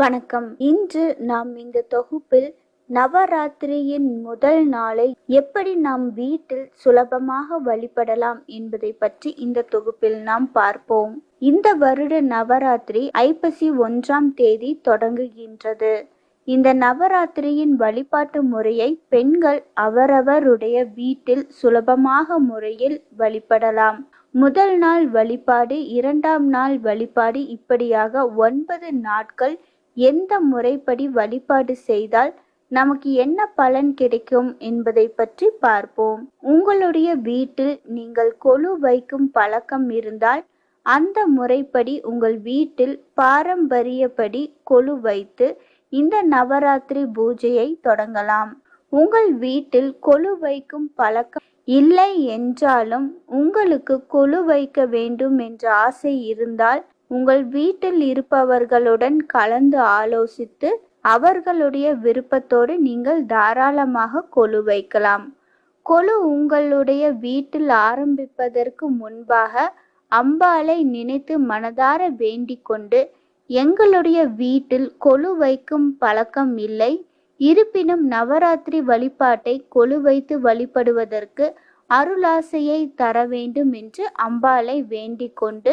வணக்கம். இன்று நாம் இந்த தொகுப்பில் நவராத்திரியின் முதல் நாளை எப்படி நாம் வீட்டில் சுலபமாக வழிபடலாம் என்பதை பற்றி இந்த தொகுப்பில் நாம் பார்ப்போம். இந்த வருட நவராத்திரி ஐப்பசி ஒன்றாம் தேதி தொடங்குகின்றது. இந்த நவராத்திரியின் வழிபாட்டு முறையை பெண்கள் அவரவருடைய வீட்டில் சுலபமாக முறையில் வழிபடலாம். முதல் நாள் வழிபாடு இரண்டாம் நாள் வழிபாடு இப்படியாக ஒன்பது நாட்கள் எந்த முறைப்படி வழிபாடு செய்தால் நமக்கு என்ன பலன் கிடைக்கும் என்பதை பற்றி பார்ப்போம். உங்களுடைய வீட்டில் நீங்கள் கொலு வைக்கும் பழக்கம் இருந்தால் அந்த முறைப்படி உங்கள் வீட்டில் பாரம்பரியப்படி கொலு வைத்து இந்த நவராத்திரி பூஜையை தொடங்கலாம். உங்கள் வீட்டில் கொலு வைக்கும் பழக்கம் இல்லை என்றாலும் உங்களுக்கு கொலு வைக்க வேண்டும் என்ற ஆசை இருந்தால் உங்கள் வீட்டில் இருப்பவர்களுடன் கலந்து ஆலோசித்து அவர்களுடைய விருப்பத்தோடு நீங்கள் தாராளமாக கொலு வைக்கலாம். கொலு உங்களுடைய வீட்டில் ஆரம்பிப்பதற்கு முன்பாக அம்பாளை நினைத்து மனதார வேண்டிக் கொண்டு எங்களுடைய வீட்டில் கொலு வைக்கும் பழக்கம் இல்லை. இருப்பினும் நவராத்திரி வழிபாட்டை கொலு வைத்து வழிபடுவதற்கு அருளாசையை தர வேண்டும் என்று அம்பாளை வேண்டிக் கொண்டு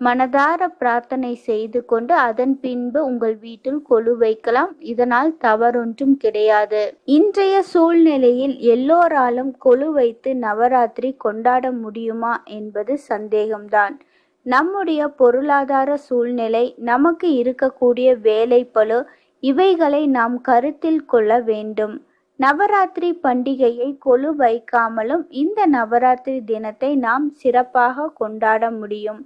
மனதார பிரார்த்தனை செய்து கொண்டு அதன் பின்பு உங்கள் வீட்டில் கொலு வைக்கலாம். இதனால் தவறொன்றும் கிடையாது. இன்றைய சூழ்நிலையில் எல்லோராலும் கொலு வைத்து நவராத்திரி கொண்டாட முடியுமா என்பது சந்தேகம்தான். நம்முடைய பொருளாதார சூழ்நிலை நமக்கு இருக்கக்கூடிய வேலைப்பளு இவைகளை நாம் கருத்தில் கொள்ள வேண்டும். நவராத்திரி பண்டிகையை கொலு வைக்காமலும் இந்த நவராத்திரி தினத்தை நாம் சிறப்பாக கொண்டாட முடியும்.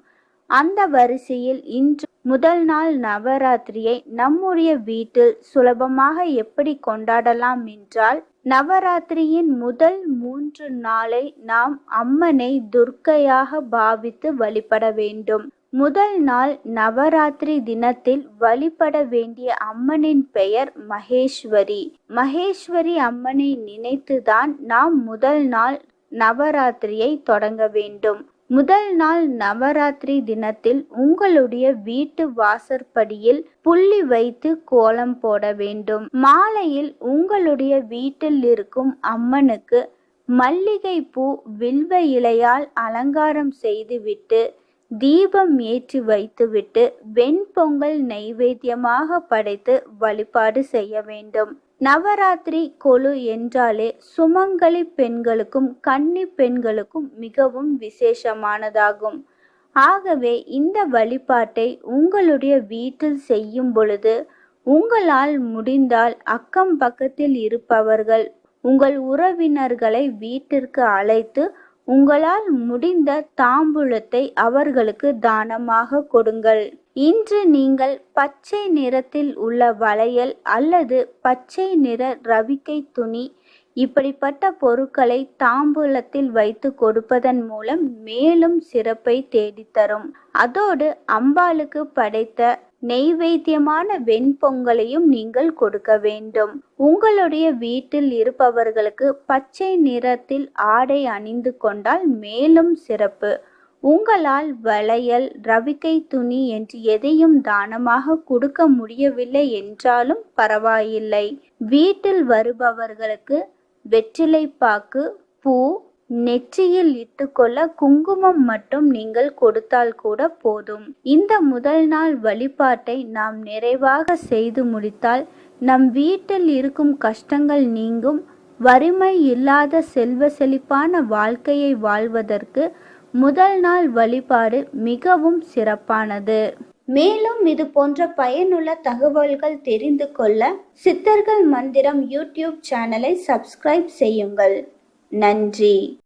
அந்த வரிசையில் இன்று முதல் நாள் நவராத்திரியை நம்முடைய வீட்டில் சுலபமாக எப்படி கொண்டாடலாம் என்றால் நவராத்திரியின் முதல் மூன்று நாளை நாம் அம்மனை துர்க்கையாக பாவித்து வழிபட வேண்டும். முதல் நாள் நவராத்திரி தினத்தில் வழிபட வேண்டிய அம்மனின் பெயர் மகேஸ்வரி. மகேஸ்வரி அம்மனை நினைத்துதான் நாம் முதல் நாள் நவராத்திரியை தொடங்க வேண்டும். முதல் நாள் நவராத்திரி தினத்தில் உங்களுடைய வீட்டு வாசற்படியில் புள்ளி வைத்து கோலம் போட வேண்டும். மாலையில் உங்களுடைய வீட்டில் இருக்கும் அம்மனுக்கு மல்லிகை பூ வில்வ இலையால் அலங்காரம் செய்துவிட்டு தீபம் ஏற்றி வைத்துவிட்டு வெண்பொங்கல் நைவேத்தியமாக படைத்து வழிபாடு செய்ய வேண்டும். நவராத்திரி கொலு என்றாலே சுமங்கலி பெண்களுக்கும் கன்னி பெண்களுக்கும் மிகவும் விசேஷமானதாகும். ஆகவே இந்த வழிபாட்டை உங்களுடைய வீட்டில் செய்யும் பொழுது உங்களால் முடிந்தால் அக்கம் பக்கத்தில் இருப்பவர்கள் உங்கள் உறவினர்களை வீட்டிற்கு அழைத்து உங்களால் முடிந்த தாம்பூலத்தை அவர்களுக்கு தானமாக கொடுங்கள். இன்று நீங்கள் பச்சை நிறத்தில் உள்ள வளையல் அல்லது பச்சை நிற ரவிக்கை துணி இப்படிப்பட்ட பொருட்களை தாம்பூலத்தில் வைத்து கொடுப்பதன் மூலம் மேலும் சிறப்பை தேடித்தரும். அதோடு அம்பாளுக்கு படைத்த நெய்வேத்தியமான வெண்பொங்கலையும் நீங்கள் கொடுக்க வேண்டும். உங்களுடைய வீட்டில் இருப்பவர்களுக்கு பச்சை நிறத்தில் ஆடை அணிந்து கொண்டால் மேலும் சிறப்பு. உங்களால் வளையல் ரவிக்கை துணி என்று எதையும் தானமாக கொடுக்க முடியவில்லை என்றாலும் பரவாயில்லை. வீட்டில் வருபவர்களுக்கு வெற்றிலை பாக்கு பூ நெற்றியில் இட்டுக்கொள்ள குங்குமம் மட்டும் நீங்கள் கொடுத்தால் கூட போதும். இந்த முதல் நாள் வழிபாட்டை நாம் நிறைவாக செய்து முடித்தால் நம் வீட்டில் இருக்கும் கஷ்டங்கள் நீங்கும். வறுமை இல்லாத செல்வ செழிப்பான வாழ்க்கையை வாழ்வதற்கு முதல் நாள் வழிபாடு மிகவும் சிறப்பானது. மேலும் இது போன்ற பயனுள்ள தகவல்கள் தெரிந்து கொள்ள சித்தர்கள் மந்திரம் யூடியூப் சேனலை சப்ஸ்கிரைப் செய்யுங்கள். நன்றி.